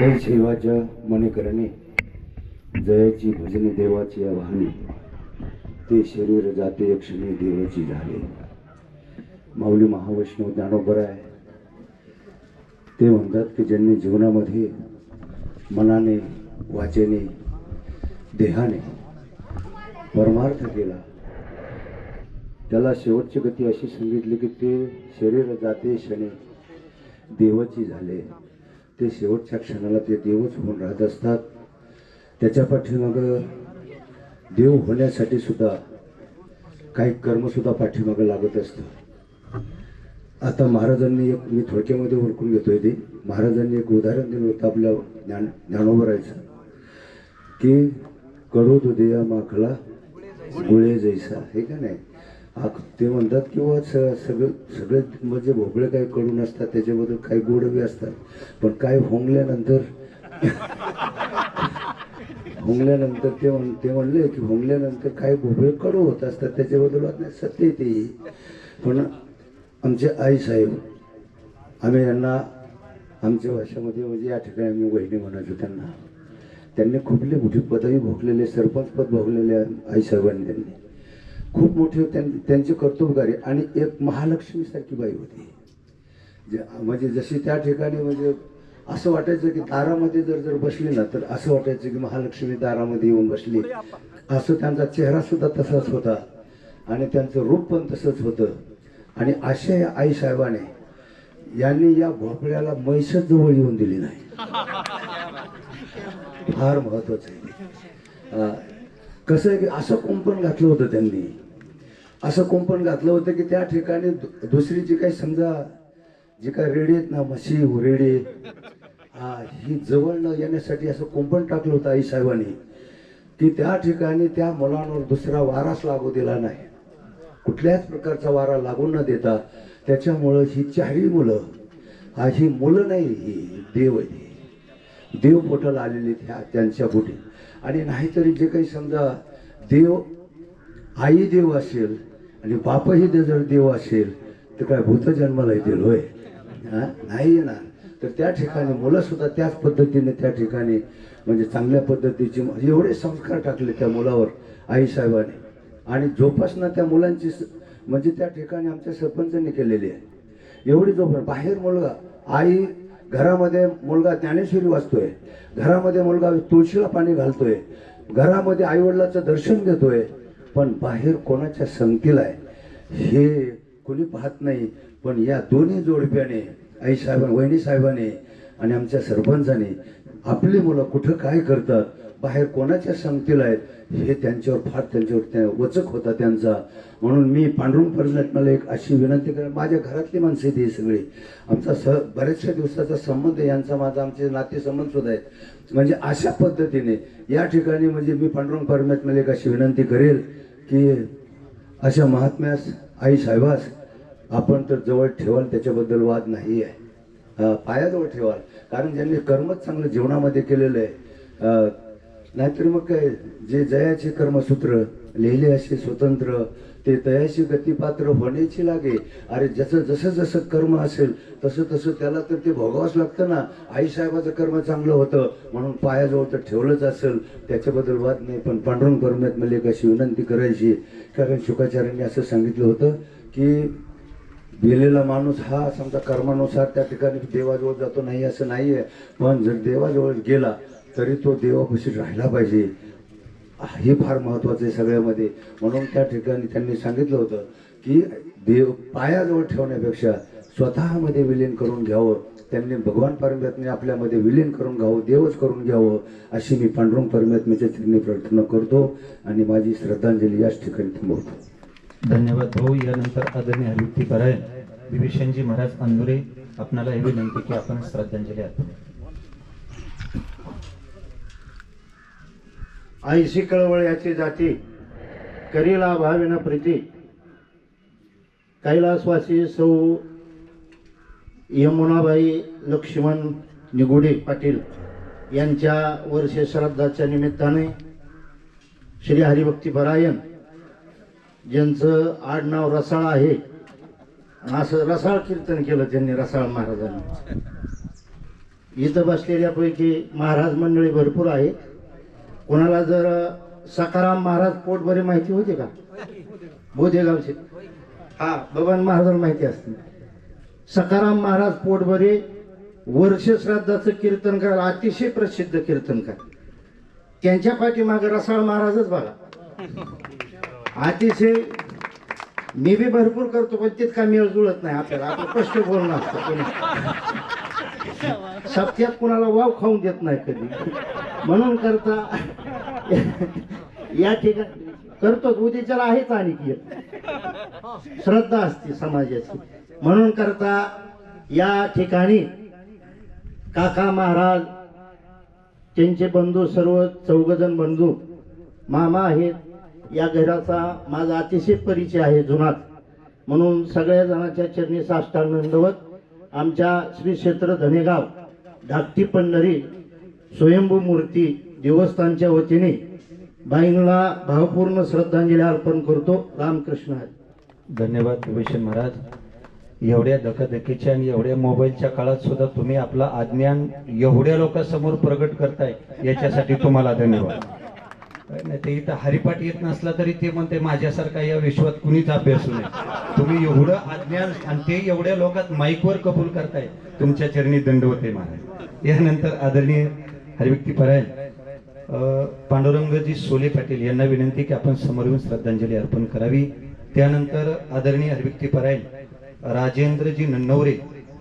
ते शिवाच्या मने करणे जयाची भजने देवाची आव्हाने ते शरीर जाते क्षणी देवाची झाले. माऊली महावैष्णव ज्ञानोबर आहे. ते म्हणतात की ज्यांनी जीवनामध्ये मनाने वाचेने देहाने परमार्थ केला त्याला शेवटची गती अशी सांगितली की ते शरीर जाते क्षणी देवाची झाले. ते शेवटच्या क्षणाला ते देवच होऊन राहत असतात. त्याच्या पाठीमागं देव होण्यासाठी सुद्धा काही कर्मसुद्धा पाठीमागं लागत असतं. आता महाराजांनी एक मी थोडक्यामध्ये ओळखून घेतोय ते. महाराजांनी एक उदाहरण दिलं होतं आपल्या ज्ञान ज्ञानोबरायचं. की कडू दुधिया माखला गुळे जैसा. हे का नाही? हा ते म्हणतात किंवा स सगळं सगळे म्हणजे भोपळे काही कडू नसतात त्याच्याबद्दल काही गोड बी असतात. पण काय होंगल्यानंतर होंगल्यानंतर ते म्हण ते म्हणले की होंगल्यानंतर काही भोपळे कडू होत असतात त्याच्याबद्दल नाही सत्य ते. पण आमचे आई साहेब आम्ही यांना आमच्या भाषेमध्ये म्हणजे या ठिकाणी आम्ही वहिनी म्हणायचो त्यांना. त्यांनी खूपले मोठी पदवी भोगलेले सरपंच पद भोगलेले आई साहेबांनी त्यांनी. खूप मोठे त्यां- त्यांचे कर्तव्यकारी आणि एक महालक्ष्मीसारखी बाई होती. जे म्हणजे जशी त्या ठिकाणी म्हणजे असं वाटायचं की दारामध्ये जर जर बसली ना तर असं वाटायचं की महालक्ष्मी दारामध्ये येऊन बसली. असं त्यांचा चेहरा सुद्धा तसाच होता. आणि त्यांचं रूप पण तसंच होतं. आणि अशा या आई साहेबाने यांनी या भोपळ्याला मैसच जवळ येऊन दिली नाही. फार महत्वाचं आहे कसं आहे की असं कुंपण घातलं होतं त्यांनी. असं कुंपण घातलं होतं की त्या ठिकाणी दु- दुसरी जी काही समजा जी काही रेडी आहेत ना म्हशी रेडी हा ही जवळ न येण्यासाठी असं कुंपण टाकलं होतं आई साहेबांनी की त्या ठिकाणी त्या मुलांवर दुसरा वाराच लागू दिला नाही. कुठल्याच प्रकारचा वारा लागून न देता त्याच्यामुळं ही चारही मुलं हा ही मुलं नाही ही देव आहे. देव पोटाला आलेली त्या त्यांच्या पोटी आणि नाहीतरी जे काही समजा देव आई देव असेल आणि बापही जर देव असेल तर काय भूत जन्माला येतील होय? नाही येणार. तर त्या ठिकाणी मुलं सुद्धा त्याच पद्धतीने त्या ठिकाणी म्हणजे चांगल्या पद्धतीचे एवढे संस्कार टाकले त्या मुलावर आईसाहेबाने आणि जोपासना त्या मुलांची स- म्हणजे त्या ठिकाणी आमच्या सरपंचांनी केलेली आहे. एवढी जोपासना. बाहेर मुलगा आई घरामध्ये मुलगा ज्ञानेश्वरी वाचतोय. घरामध्ये मुलगा तुळशीला पाणी घालतोय. घरामध्ये आईवडिलाचं दर्शन घेतोय. पण बाहेर कोणाच्या संगतीला आहे? हे कोणी पाहत नाही. पण या दोन्ही जोडप्याने आई साहेबां वहिनी साहेबाने आणि आमच्या सरपंचाने आपली मुलं कुठं काय करतात? बाहेर कोणाच्या संगतीला आहेत हे त्यांच्यावर फार त्यांच्यावर त्या वचक होता त्यांचा. म्हणून मी पांडुरंग मला एक अशी विनंती करेन माझ्या घरातली माणसं आहेत ही सगळी. आमचा स बऱ्याचशा दिवसाचा संबंध आहे यांचा माझा आमचे नाते संबंध सुद्धा आहेत. म्हणजे अशा पद्धतीने या ठिकाणी म्हणजे मी पांडुरंग परमेश्वराला एक अशी विनंती करेल की अशा महात्म्यास आई साहेबास आपण तर जवळ ठेवाल त्याच्याबद्दल वाद नाही आहे पायाजवळ ठेवाल. कारण ज्यांनी कर्मच चांगलं जीवनामध्ये केलेलं आहे नाहीतर मग काय जे जयाचे कर्मसूत्र लिहिले असे स्वतंत्र ते तयाशी गतिपात्र होण्याची लागे. अरे जसं जसं जसं कर्म असेल तसं तसं त्याला तर ते भोगावंच लागतं ना. आईसाहेबाचं कर्म चांगलं होतं म्हणून पायाजवळ तर ठेवलंच असेल. त्याच्याबद्दल वाद नाही पण पांडुरंग कर्मात मला एक अशी विनंती करायची. कारण शुकाचार्यांनी असं सांगितलं होतं की गेलेला माणूस हा समजा कर्मानुसार त्या ठिकाणी देवाजवळ जातो नाही असं नाही आहे पण जर देवाजवळ गेला तरी तो देवापाशी राहिला पाहिजे. हे फार महत्वाचं आहे सगळ्यामध्ये. म्हणून त्या ठिकाणी त्यांनी सांगितलं होतं की देव पायाजवळ ठेवण्यापेक्षा स्वतःमध्ये विलीन करून घ्यावं. त्यांनी भगवान परमात्म्याने आपल्यामध्ये विलीन करून घ्यावं देवच करून घ्यावं अशी मी पांडुरंग परमात्म्याच्या चरणी प्रार्थना करतो आणि माझी श्रद्धांजली याच ठिकाणी थांबवतो. धन्यवाद भाऊ. यानंतर आदरणीय हरिती कराय विभीषणजी महाराज अंदुरे आपणाला हे विनंती की आपण श्रद्धांजली अर्पण ऐशी कळवळ याची जाती करीला भाविन प्रीती. कैलासवासी सौ यमुनाबाई लक्ष्मण निगुडे पाटील यांच्या वर्ष श्राद्धाच्या निमित्ताने श्री हरिभक्ती परायण ज्यांचं आडनाव रसाळ आहे. असं रसाळ कीर्तन केलं त्यांनी रसाळ महाराजांनी. इथं बसलेल्यापैकी महाराज मंडळी भरपूर आहे कोणाला जर सकाराम महाराज पोटभरे माहिती होते का? बोधेगावचे हा बबन महाराजांना माहिती असते. सकाराम महाराज पोटभरे वर्ष श्राद्धाचं कीर्तनकार अतिशय प्रसिद्ध कीर्तनकार त्यांच्या पाठीमागे रसाळ महाराजच बघा. अतिशय मी बी भरपूर करतो पण तितका मेळ जुळत नाही आपल्याला. आपण कष्ट बोलणं असतं कोणी. सत्यात कुणाला वाव खाऊन देत नाही कधी. म्हणून करता या ठिकाणी करतो उद्याच्याला आहेच आणखी श्रद्धा असते समाजाची. म्हणून करता या ठिकाणी काका महाराज त्यांचे बंधू सर्व चौघजण बंधू मामा आहेत. या घराचा माझा अतिशय परिचय आहे जुनात. म्हणून सगळ्या जणांच्या चरणी साष्टांग दंडवत आमच्या श्री क्षेत्र धनेगाव धाकटी पंढरी स्वयंभू मूर्ती देवस्थानच्या वतीने बाईंना भावपूर्ण श्रद्धांजली अर्पण करतो. रामकृष्ण हरी. धन्यवाद विभीषण महाराज. एवढ्या धकाधकीच्या आणि एवढ्या मोबाईलच्या काळात सुद्धा तुम्ही आपला अज्ञान एवढ्या लोकांसमोर प्रगट करताय याच्यासाठी तुम्हाला धन्यवाद. नाही ते इथं हरिपाठ येत नसला तरी ते म्हणते माझ्यासारखा या विश्वात कुणीच अभ्यासू नये. तुम्ही एवढं अज्ञान आणि ते एवढ्या लोकात माईकवर कबूल करताय तुमच्या चरणी दंडवते महाराज. यानंतर आदरणीय हरिव्यक्ती परायण पांडुरंगजी सोले पाटील यांना विनंती की आपण समोर येऊन श्रद्धांजली अर्पण करावी. त्यानंतर आदरणीय हरिव्यक्ती परायण राजेंद्रजी नन्नवरे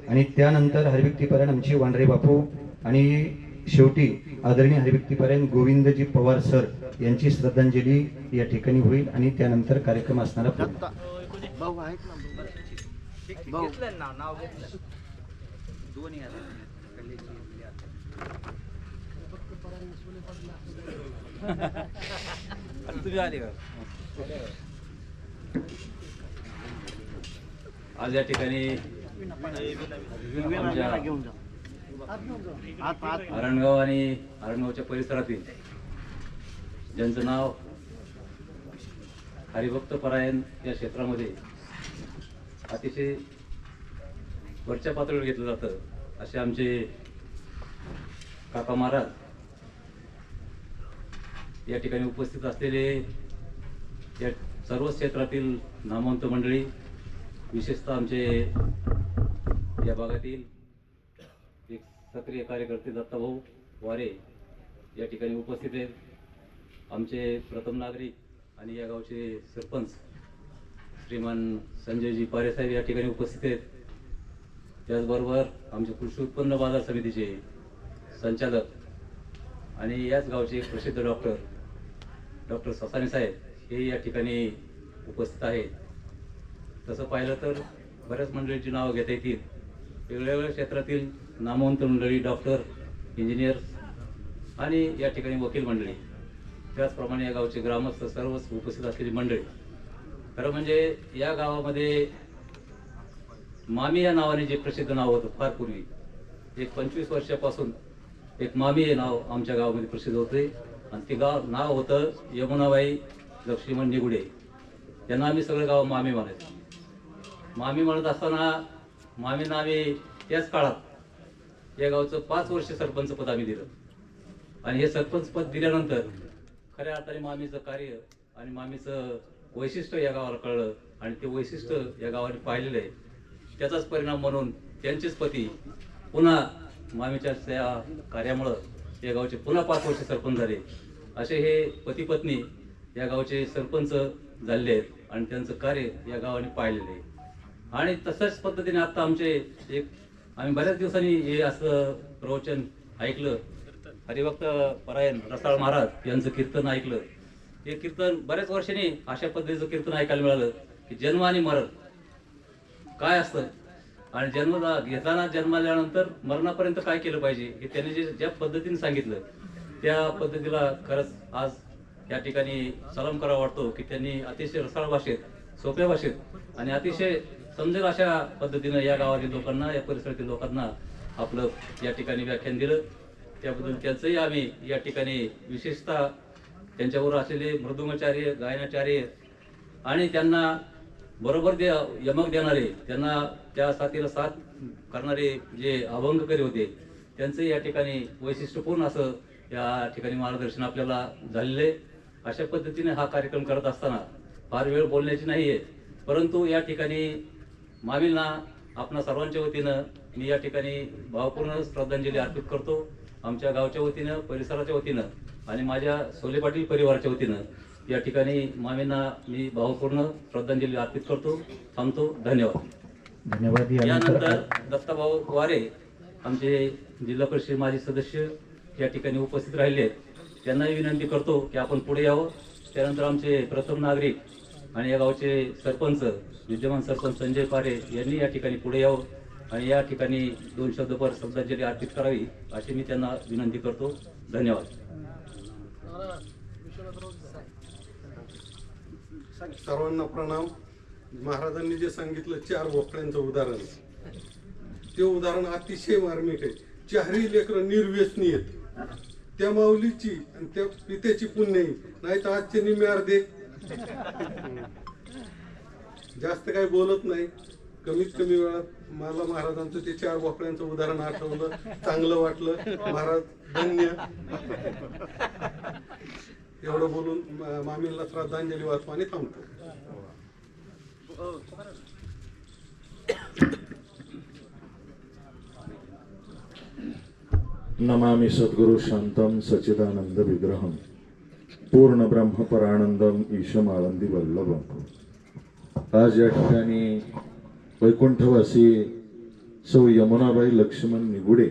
आणि त्यानंतर हरिव्यक्ती परायण आमची वांडरे बापू आणि शेवटी आदरणीय हरिव्यक्ती परायण गोविंदजी पवार सर यांची श्रद्धांजली या ठिकाणी होईल आणि त्यानंतर कार्यक्रम असणारा आज या ठिकाणी आरणगाव आणि आरणगावच्या परिसरातील ज्यांचं नाव हरिभक्त परायण या क्षेत्रामध्ये अतिशय वरच्या पातळीवर घेतलं जातं असे आमचे काका महाराज या ठिकाणी उपस्थित असलेले या सर्व क्षेत्रातील नामवंत मंडळी विशेषतः आमचे या भागातील एक सक्रिय कार्यकर्ते दत्ताभाऊ वारे या ठिकाणी उपस्थित आहेत. आमचे प्रथम नागरिक आणि या गावचे सरपंच श्रीमान संजयजी पारेसाहेब या ठिकाणी उपस्थित आहेत. त्याचबरोबर आमचे कृषी उत्पन्न बाजार समितीचे संचालक आणि याच गावचे एक प्रसिद्ध डॉक्टर डॉक्टर ससाने साहेब हे या ठिकाणी उपस्थित आहेत. तसं पाहिलं तर बऱ्याच मंडळींची नावं घेता येतील. वेगवेगळ्या क्षेत्रातील नामवंत मंडळी डॉक्टर इंजिनियर्स आणि या ठिकाणी वकील मंडळी. त्याचप्रमाणे या गावचे ग्रामस्थ सर्वच उपस्थित असलेली मंडळी. खरं म्हणजे या गावामध्ये मामी या नावाने जे प्रसिद्ध नाव होतं फार पूर्वी एक पंचवीस वर्षापासून एक मामी हे नाव आमच्या गावामध्ये प्रसिद्ध होते आणि ते गाव नाव होतं यमुनाबाई लक्ष्मण निगुडे त्यांना आम्ही सगळं गाव मामी म्हणायचो मामी म्हणत असताना मामींना आम्ही त्याच काळात या गावचं पाच वर्ष सरपंच पद आम्ही दिलं. आणि हे सरपंच पद दिल्यानंतर खऱ्या अर्थाने मामीचं कार्य आणि मामीचं वैशिष्ट्य या गावाला कळलं आणि ते वैशिष्ट्य या गावाने पाहिलेलं आहे. त्याचाच परिणाम म्हणून त्यांचेच पती पुन्हा मामीच्या त्या कार्यामुळं या गावचे पुन्हा पाच वर्ष सरपंच झाले. असे हे पती पत्नी या गावचे सरपंच झालेले आहेत आणि त्यांचं कार्य या गावाने पाहिलेलं आहे. आणि तशाच पद्धतीने आता आमचे एक आम्ही बऱ्याच दिवसांनी हे असं प्रवचन ऐकलं. हरिभक्त परायण रसाळ महाराज यांचं कीर्तन ऐकलं. हे कीर्तन बऱ्याच वर्षांनी अशा पद्धतीचं कीर्तन ऐकायला मिळालं की जन्म आणि मरण. काय असतं? आणि जन्म घेताना जन्माल्यानंतर मरणापर्यंत काय केलं पाहिजे हे त्यांनी जे ज्या पद्धतीने सांगितलं त्या पद्धतीला खरंच आज या ठिकाणी सलाम करावा वाटतो की त्यांनी अतिशय रसाळ भाषेत सोप्या भाषेत आणि अतिशय समजेल अशा पद्धतीनं या गावातील लोकांना या परिसरातील लोकांना आपलं या ठिकाणी व्याख्यान दिलं. त्याबद्दल त्यांचंही आम्ही या ठिकाणी विशेषतः त्यांच्याबरोबर असलेले मृदुंगाचार्य गायनाचार्य आणि त्यांना बरोबर दे यमक देणारे त्यांना त्या साथीला साथ करणारे जे अभंगकरी होते त्यांचं या ठिकाणी वैशिष्ट्यपूर्ण असं या ठिकाणी मार्गदर्शन आपल्याला झालेलं आहे. अशा पद्धतीने हा कार्यक्रम करत असताना फार वेळ बोलण्याची नाही आहे परंतु या ठिकाणी मामींना आपणा सर्वांच्या वतीनं मी या ठिकाणी भावपूर्ण श्रद्धांजली अर्पित करतो. आमच्या गावच्या वतीनं परिसराच्या वतीनं आणि माझ्या सोले पाटील परिवाराच्या वतीनं. या ठिकाणी मामींना मी भावपूर्ण श्रद्धांजली अर्पित करतो थांबतो. धन्यवाद. धन्यवाद. यानंतर दत्ताभाऊ वारे आमचे जिल्हा परिषद माजी सदस्य या ठिकाणी उपस्थित राहिले. आहेत त्यांनाही विनंती करतो की आपण पुढे यावं. त्यानंतर आमचे प्रथम नागरिक आणि या गावचे सरपंच विद्यमान सरपंच संजय पारे यांनी या ठिकाणी पुढे यावं आणि या ठिकाणी दोन शब्दभर श्रद्धांजली अर्पित करावी अशी मी त्यांना विनंती करतो. धन्यवाद. सर्वांना प्रणाम. महाराजांनी जे सांगितलं चार बोकड्यांचं उदाहरण. ते उदाहरण अतिशय मार्मिक आहे. चारही लेकरं निर्व्यसनी आहेत. त्या माऊलीची आणि त्या पित्याची पुण्य नाही तर आजचे निम्मे अर्धे. जास्त काही बोलत नाही. कमीत कमी वेळात मला महाराजांचं ते चार बोकड्यांचं उदाहरण आठवलं. चांगलं वाटलं. महाराज धन्य. एवढं बोलून मामींना श्रद्धांजली वाचतो आणि थांबतो. नमामि सद्गुरु शांतम सच्चिदानंद विग्रहम पूर्ण ब्रह्म परानंदम ईशम आनंदी वल्लभम आज या ठिकाणी वैकुंठवासी सौ यमुनाबाई लक्ष्मण निगुडे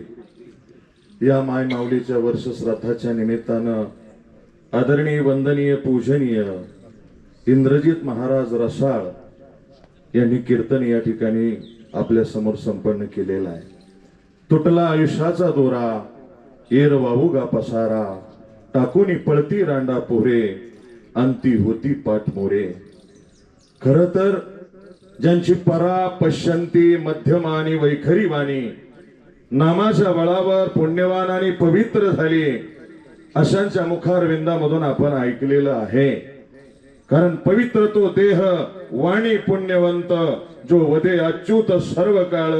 या माय माऊलीच्या वर्ष श्राद्धाच्या निमित्तानं आदरणीय वंदनीय पूजनीय इंद्रजित महाराज रसाळ यांनी कीर्तन या ठिकाणी आपल्यासमोर संपन्न केलेला आहे. तुटला आयुष्याचा दोरा येर वाहूगा पसारा टाकूनी पळती रांडा पोरे अंती होती पाठमोरे खर तर ज्यांची परा पश्यंती मध्यम आणि वैखरी वाणी नामाच्या बळावर पुण्यवान आणि पवित्र झाली अशांच्या मुखारविंदामधून आपण ऐकलेलं आहे. कारण पवित्र तो देह वाणी पुण्यवंत जो वदे अच्युत सर्व काळ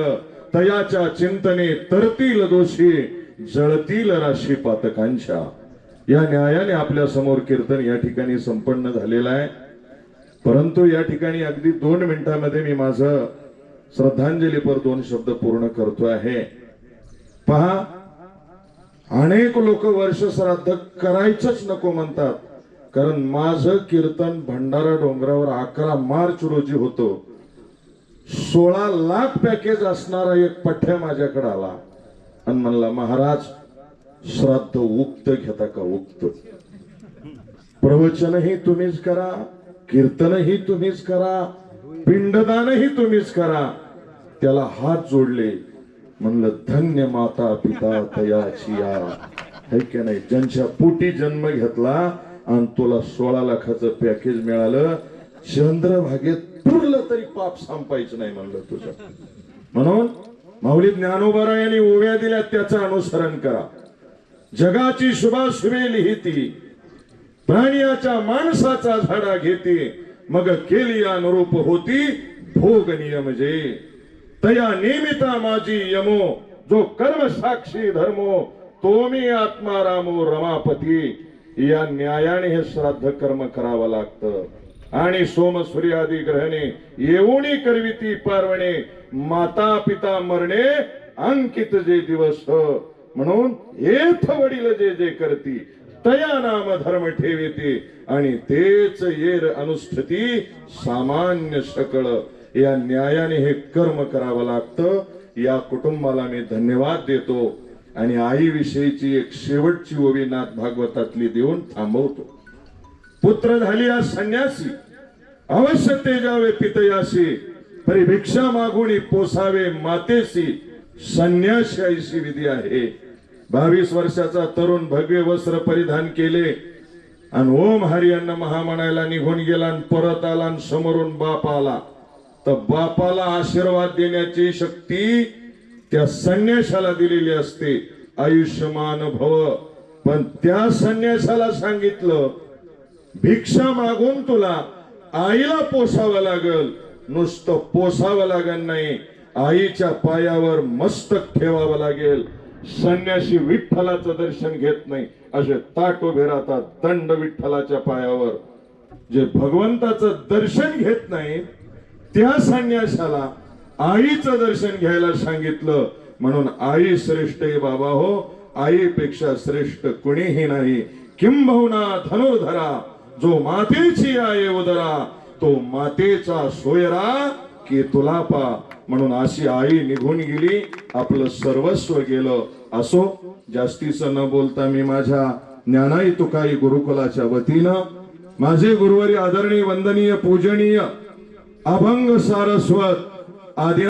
तयाच्या चिंतने तरतील दोषी जळतील राशी पातकांच्या. या न्यायाने आपल्यासमोर कीर्तन या ठिकाणी संपन्न झालेलं आहे. परंतु या ठिकाणी अगदी दोन मिनिटांमध्ये मी माझं श्रद्धांजलीपर दोन शब्द पूर्ण करतो आहे. पहा अनेक लोक वर्ष श्राद्ध करायचंच नको म्हणतात. कारण माझं कीर्तन भंडारा डोंगरावर अकरा मार्च रोजी होतो. सोळा लाख पॅकेज असणारा एक पठ्या माझ्याकडे आला. आणि म्हणला महाराज श्राद्ध उक्त घेता का उक्त? प्रवचनही तुम्हीच करा कीर्तनही तुम्हीच करा पिंडदानही तुम्हीच करा. त्याला हात जोडले. म्हणलं धन्य माता पिता तयाची या है की नाही? ज्यांच्या पोटी जन्म घेतला आणि तुला सोळा लाखाचं पॅकेज मिळालं चंद्रभागेत पुरलं तरी पाप संपायचं नाही म्हणलं तुझं. म्हणून माऊली ज्ञानोबरा यांनी ओव्या दिल्या त्याचं अनुसरण करा. जगाची शुभाशुभे लिहिती प्राण्याच्या माणसाचा झाडा घेते मग केली अनुरूप होती भोग नियम जे. तया निमिता माझी यमो जो कर्म साक्षी धर्मो तो मी आत्मा रामो रमापती. या न्यायाने हे श्राद्ध कर्म करावं लागतं. आणि सोम सूर्यादी ग्रहणे येऊनी करविती पारवणे माता पिता मरणे अंकित जे दिवस. म्हणून येथ वडील जे जे करती तया नाम धर्म ठेविते. आणि तेच येर अनुष्ठती सामान्य सकळ. या न्यायाने हे कर्म करावं लागतं. या कुटुंबाला मी धन्यवाद देतो आणि आई विषयीची एक शेवटची ओवी नाथ भागवतातली देऊन थांबवतो. पुत्र झाली आज संन्यासी अवश्य तेजावे पितयासी परी भिक्षा मागुणी पोसावे मातेसी संन्यासी आईशी विधी आहे. बावीस वर्षाचा तरुण भगवे वस्त्र परिधान केले आणि ओम हरियांना महामनायला निघून गेला आणि परत आला आणि समोरून बाप आला. तर बापाला आशीर्वाद देण्याची शक्ती त्या संन्यासाला दिलेली असते आयुष्यमान भव. पण त्या संन्यासाला सांगितलं भिक्षा मागून तुला आईला पोसावं लागल. नुसतं पोसावं लागल नाही आईच्या पायावर मस्तक ठेवावं लागेल. संन्याशी विठ्ठलाचं दर्शन घेत नाही असे ताट उभे राहतात दंड विठ्ठलाच्या पायावर. जे भगवंताचं दर्शन घेत नाही त्या संन्यासाला आईचं दर्शन घ्यायला सांगितलं. म्हणून आई श्रेष्ठ आहे बाबा हो. आईपेक्षा श्रेष्ठ कुणीही नाही. किंबहुना धनुर्धरा जो मातेची आहे उदरा तो मातेचा सोयरा की तुला पा म्हणून अशी आई निघून गेली आपलं सर्वस्व गेलं. असो जास्तीचं न बोलता मी माझ्या ज्ञानाई तुकाई गुरुकुलाच्या वतीनं माझे गुरुवारी आदरणीय वंदनीय पूजनीय અભંગ સરસ્વત આદિ